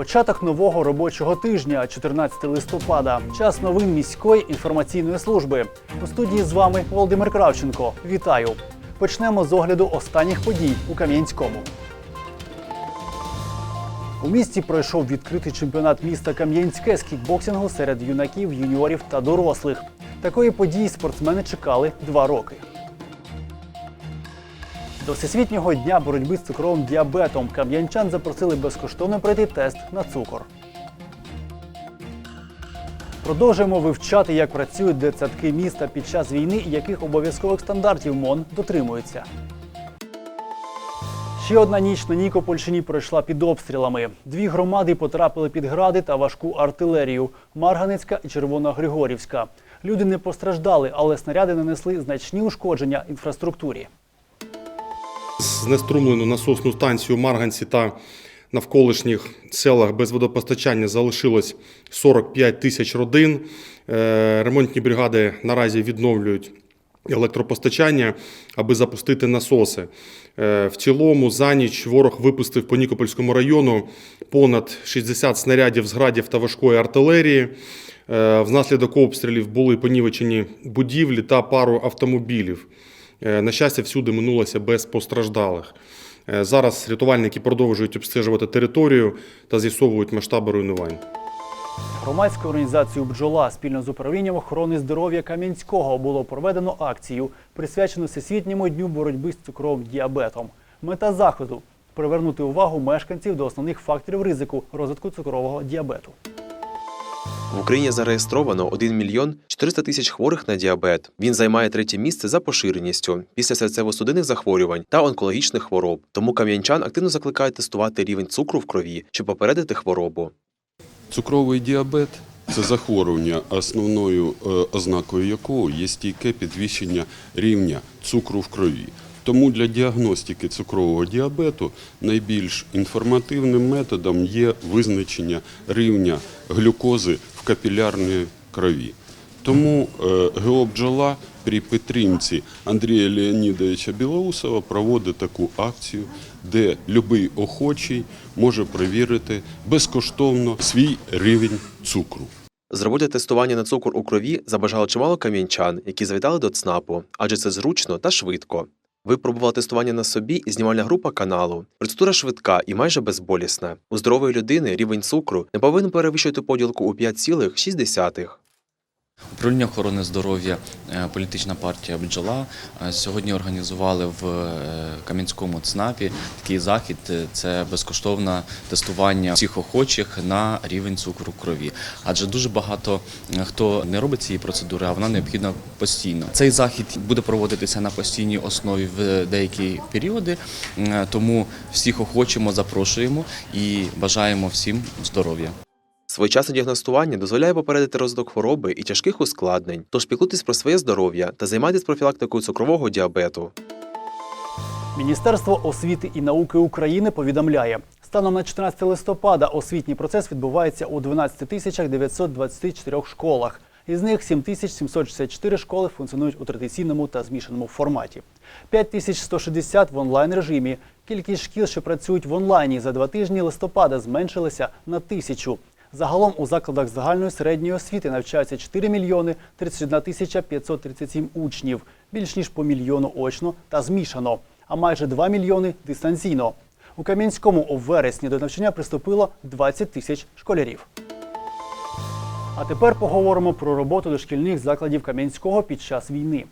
Початок нового робочого тижня, 14 листопада. Час новин міської інформаційної служби. У студії з вами Володимир Кравченко. Вітаю! Почнемо з огляду останніх подій у Кам'янському. У місті пройшов відкритий чемпіонат міста Кам'янське з кікбоксингу серед юнаків, юніорів та дорослих. Такої події спортсмени чекали два роки. До Всесвітнього дня боротьби з цукровим діабетом кам'янчан запросили безкоштовно пройти тест на цукор. Продовжуємо вивчати, як працюють дитсадки міста під час війни і яких обов'язкових стандартів МОН дотримуються. Ще одна ніч на Нікопольщині пройшла під обстрілами. Дві громади потрапили під гради та важку артилерію Марганецька і Червоногригорівська. Люди не постраждали, але снаряди нанесли значні ушкодження інфраструктурі. Знеструмлену насосну станцію Марганці та навколишніх селах без водопостачання залишилось 45 тисяч родин. Е, Ремонтні бригади наразі відновлюють електропостачання, аби запустити насоси. Е, В цілому за ніч ворог випустив по Нікопольському району понад 60 снарядів з градів та важкої артилерії. Е, Внаслідок обстрілів були понівечені будівлі та пару автомобілів. Е, На щастя, всюди минулося без постраждалих. Е, Зараз рятувальники продовжують обстежувати територію та з'ясовують масштаби руйнувань. Громадською організацією бджола спільно з управлінням охорони здоров'я Кам'янського було проведено акцію, присвячену Всесвітньому дню боротьби з цукровим діабетом. Мета заходу привернути увагу мешканців до основних факторів ризику розвитку цукрового діабету. В Україні зареєстровано 1 мільйон 400 тисяч хворих на діабет. Він займає третє місце за поширеністю після серцево-судинних захворювань та онкологічних хвороб. Тому кам'янчан активно закликають тестувати рівень цукру в крові, щоб попередити хворобу. Цукровий діабет це захворювання, основною е, ознакою якого є стійке підвищення рівня цукру в крові. Тому для діагностики цукрового діабету найбільш інформативним методом є визначення рівня глюкози капілярній крові. Тому е, ГО «Бджола» при підтримці Андрія Леонідовича Білоусова проводить таку акцію, де будь-який охочий може перевірити безкоштовно свій рівень цукру. Зробити тестування на цукор у крові забажало чимало кам'янчан, які завітали до ЦНАПу, адже це зручно та швидко. Випробувала тестування на собі і знімальна група каналу. Процедура швидка і майже безболісна. У здорової людини рівень цукру не повинен перевищувати поділку у 5,6. Управління охорони здоров'я, е, політична партія бджола е, сьогодні організували в е, Кам'янському ЦНАПі такий захід. Це безкоштовне тестування всіх охочих на рівень цукру крові. Адже дуже багато хто не робить цієї процедури, а вона необхідна постійно. Цей захід буде проводитися на постійній основі в деякі періоди, тому всіх охочимо, запрошуємо і бажаємо всім здоров'я. Своєчасне діагностування дозволяє попередити розвиток хвороби і тяжких ускладнень, тож піклуйтесь про своє здоров'я та займайтесь профілактикою цукрового діабету. Міністерство освіти і науки України повідомляє, станом на 14 листопада освітній процес відбувається у 12 тисячах 924 школах. Із них 7764 школи функціонують у традиційному та змішаному форматі. 5160 в онлайн режимі. Кількість шкіл, що працюють в онлайні за два тижні листопада, зменшилася на тисячу. Загалом у закладах загальної середньої освіти навчаються 4 мільйони 31 тисяча 537 учнів, більш ніж по мільйону очно та змішано, а майже 2 мільйони дистанційно. У Кам'янському у вересні до навчання приступило 20 тисяч школярів. А тепер поговоримо про роботу дошкільних закладів Кам'янського під час війни.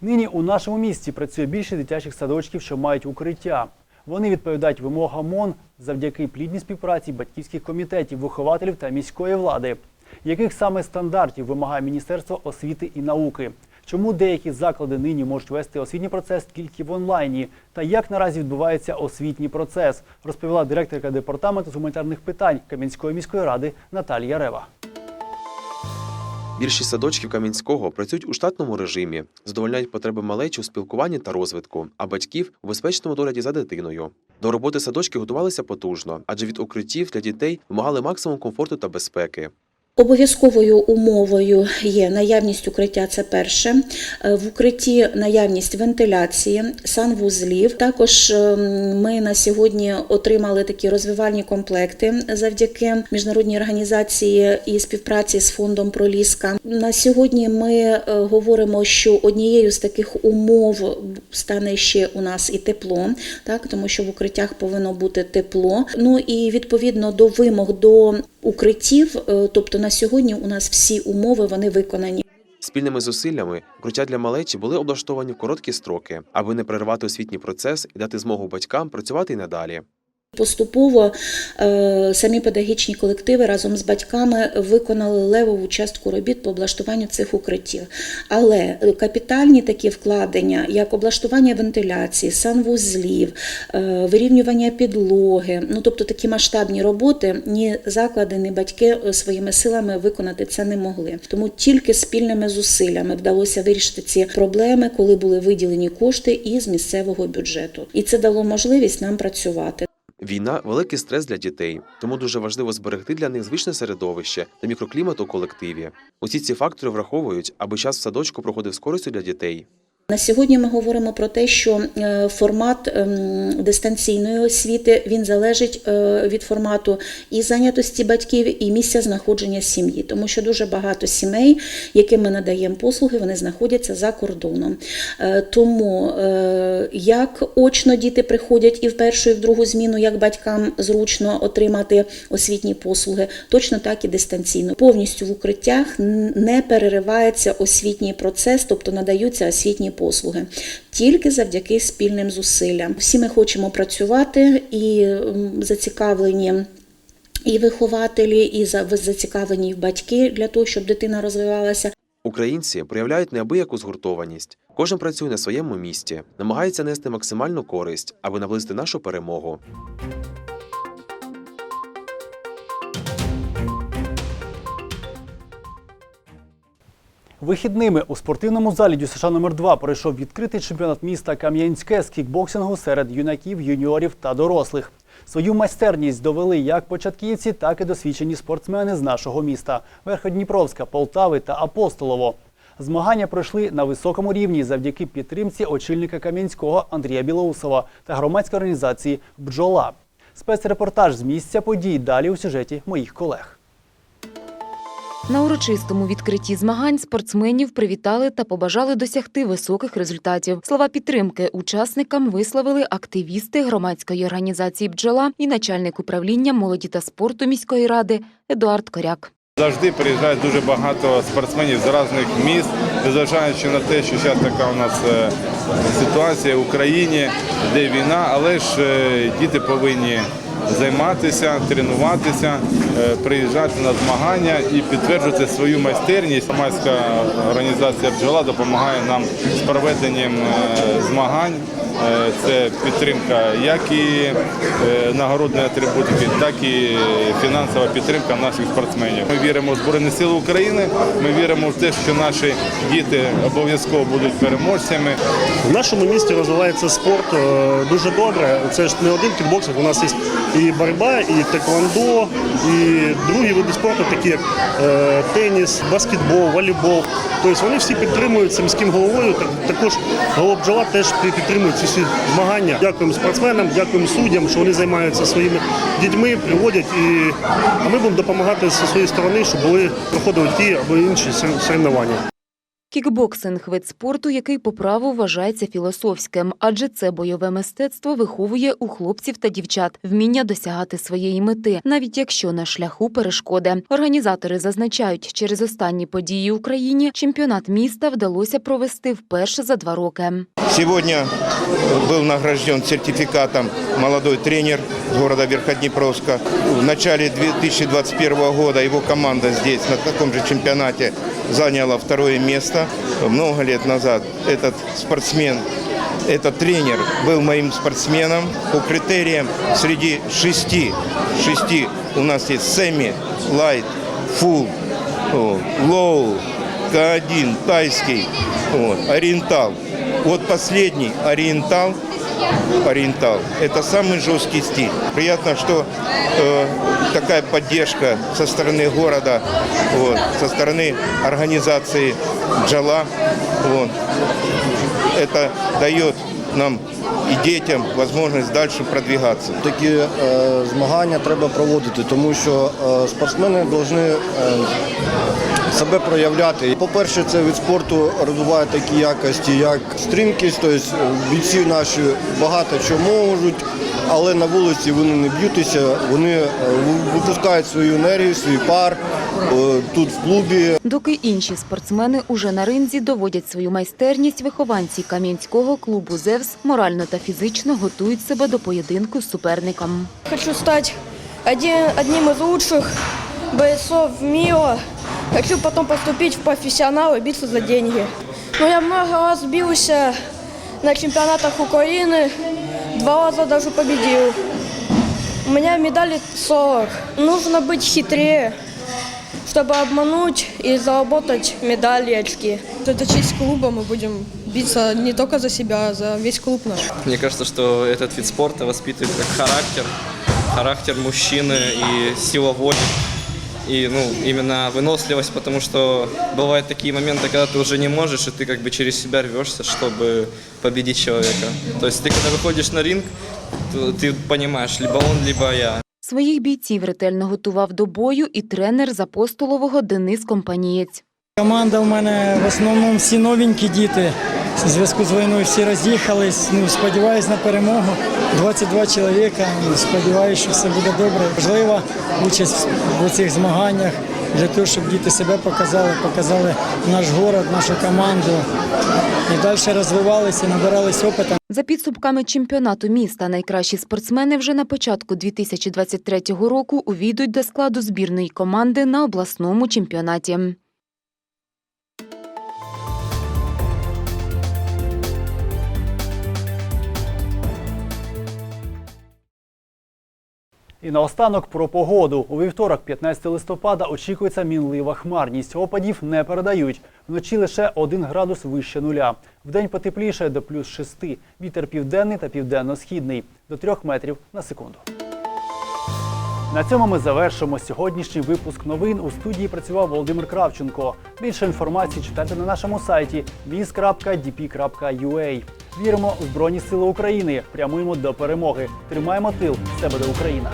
Нині у нашому місті працює більше дитячих садочків, що мають укриття. Вони відповідають вимогам МОН завдяки плідній співпраці батьківських комітетів, вихователів та міської влади. Яких саме стандартів вимагає Міністерство освіти і науки? Чому деякі заклади нині можуть вести освітній процес тільки в онлайні? Та як наразі відбувається освітній процес? Розповіла директорка департаменту з гуманітарних питань Кам'янської міської ради Наталія Рева. Більшість садочків Кам'янського працюють у штатному режимі, задовольняють потреби малечі у спілкуванні та розвитку, а батьків у безпечному догляді за дитиною. До роботи садочки готувалися потужно, адже від укриттів для дітей вимагали максимум комфорту та безпеки. Обов'язковою умовою є наявність укриття, це перше. Е, В укритті наявність вентиляції, санвузлів. Також ем, ми на сьогодні отримали такі розвивальні комплекти завдяки міжнародній організації і співпраці з фондом Проліска. На сьогодні ми е, говоримо, що однією з таких умов стане ще у нас і тепло, так тому що в укриттях повинно бути тепло. Ну і відповідно до вимог до укриттів, е, тобто на сьогодні у нас всі умови вони виконані. Спільними зусиллями укриття для малечі були облаштовані в короткі строки, аби не перервати освітній процес і дати змогу батькам працювати й надалі. Поступово е, самі педагогічні колективи разом з батьками виконали левову частку робіт по облаштуванню цих укриттів. Але капітальні такі вкладення, як облаштування вентиляції, санвузлів, е, вирівнювання підлоги, ну тобто такі масштабні роботи, ні заклади, ні батьки е, своїми силами виконати це не могли. Тому тільки спільними зусиллями вдалося вирішити ці проблеми, коли були виділені кошти із місцевого бюджету, і це дало можливість нам працювати. Війна великий стрес для дітей, тому дуже важливо зберегти для них звичне середовище та мікроклімат у колективі. Усі ці фактори враховують, аби час в садочку проходив з користю для дітей. На сьогодні ми говоримо про те, що е, формат ем, дистанційної освіти він залежить е, від формату і зайнятості батьків, і місця знаходження сім'ї, тому що дуже багато сімей, яким ми надаємо послуги, вони знаходяться за кордоном. Е, Тому як очно діти приходять і в першу, і в другу зміну, як батькам зручно отримати освітні послуги, точно так і дистанційно. Повністю в укриттях не переривається освітній процес, тобто надаються освітні тільки завдяки спільним зусиллям. Всі ми хочемо працювати і зацікавлені. І вихователі, і за- зацікавлені батьки для того, щоб дитина розвивалася. Українці проявляють неабияку згуртованість. Кожен працює на своєму місці, намагається нести максимальну користь, аби наблизити нашу перемогу. Вихідними у спортивному залі ДЮСШ номер 2 пройшов відкритий чемпіонат міста Кам'янське з кікбоксингу серед юнаків, юніорів та дорослих. Свою майстерність довели як початківці, так і досвідчені спортсмени з нашого міста Верходніпровська, Полтави та Апостолово. Змагання пройшли на високому рівні завдяки підтримці очільника Кам'янського Андрія Білоусова та громадської організації Бджола. Спецрепортаж з місця подій далі у сюжеті моїх колег. На урочистому відкритті змагань спортсменів привітали та побажали досягти високих результатів. Слова підтримки учасникам висловили активісти громадської організації «Бджола» і начальник управління молоді та спорту міської ради Едуард Коряк. Завжди приїжджає дуже багато спортсменів з різних міст, незважаючи на те, що зараз така у нас е, ситуація в Україні, де війна, але ж е, діти повинні займатися, тренуватися, е, приїжджати на змагання і підтверджувати свою майстерність. Громадська організація бджола допомагає нам з проведенням е, змагань. Е, Це підтримка як і нагородної атрибутики, так і фінансова підтримка наших спортсменів. Ми віримо в Збройні Сили України. Ми віримо в те, що наші діти обов'язково будуть переможцями. В нашому місті розвивається спорт дуже добре. Це ж не один кікбоксинг, у нас є і боротьба, і теквондо, і другі види спорту, такі як е, теніс, баскетбол, волейбол. Тобто вони всі підтримуються міським головою. Так- Також голова теж пі- підтримує ці всі змагання. Дякуємо спортсменам, дякуємо суддям, що вони займаються своїми дітьми, приводять. І а ми будемо допомагати зі своєї сторони, щоб були проходили ті або інші соревнування. Кікбоксинг – вид спорту, який по праву вважається філософським, адже це бойове мистецтво виховує у хлопців та дівчат вміння досягати своєї мети, навіть якщо на шляху перешкоди. Організатори зазначають, через останні події в Україні чемпіонат міста вдалося провести вперше за два роки. Сегодня был награжден сертификатом молодой тренер города Верходнепровска. В начале 2021 года его команда здесь на таком же чемпионате заняла второе место. Много лет назад этот спортсмен, этот тренер был моим спортсменом по критериям среди шести. Шести у нас есть семи, лайт, фул, лоу, К1, тайский, вот, ориентал. Вот последний ориентал ориентал. Это самый жесткий стиль. Приятно, что э, такая поддержка со стороны города, вот, со стороны организации Джала. Вот. Это дает нам и детям возможность дальше продвигаться. Такі е, змагання треба проводити, тому що е, спортсмени повинні е, себе проявляти. По-перше, це від спорту розвиває такі якості, як стрімкість, тобто бійці наші багато чого можуть, але на вулиці вони не б'ютися, вони е, випускають свою енергію, свій пар е, тут в клубі. Доки інші спортсмени уже на ринзі доводять свою майстерність, вихованці кам'янського клубу «Зевс» морально та фізично готують себе до поєдинку з суперником. Хочу стать один, одним из лучших бойцов мира. Хочу потом поступить в профессионалы, биться за деньги. Но я много раз бился на чемпионатах Украины, два раза даже победил. У меня медали 40. Нужно быть хитрее, чтобы обмануть и заработать медали и очки. Это честь клуба, мы будем биться не только за себя, а за весь клуб наш. Мне кажется, что этот вид спорта воспитывает как характер, характер мужчины и сила воли. И ну, именно выносливость, потому что бывают такие моменты, когда ты уже не можешь, и ты как бы через себя рвешься, чтобы победить человека. То есть ты когда выходишь на ринг, то ты понимаешь, либо он, либо я. Своїх бійців ретельно готував до бою і тренер з апостолового Денис Компанієць. Команда в мене в основному всі новенькі діти. В зв'язку з війною всі роз'їхались. Ну, сподіваюсь на перемогу. 22 чоловіка. Ну, Сподіваюся, що все буде добре. Важлива участь в цих змаганнях для того, щоб діти себе показали, показали наш город, нашу команду. І далі розвивалися, набирались опиту. За підсумками чемпіонату міста найкращі спортсмени вже на початку 2023 року увійдуть до складу збірної команди на обласному чемпіонаті. І наостанок про погоду. У вівторок, 15 листопада, очікується мінлива хмарність. Опадів не передають. Вночі лише 1 градус вище нуля. Вдень потепліше до плюс 6. Вітер південний та південно-східний до 3 метрів на секунду. На цьому ми завершимо сьогоднішній випуск новин. У студії працював Володимир Кравченко. Більше інформації читайте на нашому сайті viz.dp.ua. Віримо в Збройні Сили України. Прямуємо до перемоги. Тримаємо тил. себе до Україна.